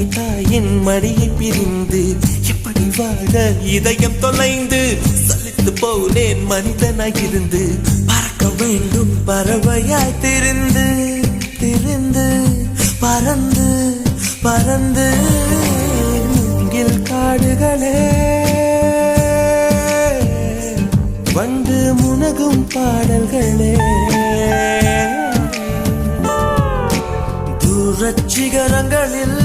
தாய் தாயின் மடியை பிரிந்து எப்படி வாழ இதயம் தொலைந்து சலித்து போனேன் மனிதனாய் இருந்து பறக்க வேண்டும் பறவையாய் திருந்து திருந்து பறந்து பறந்து மூங்கில் காடுகளே. வந்து முனகும் பாடல்களே. தூரச்சிகரங்களில்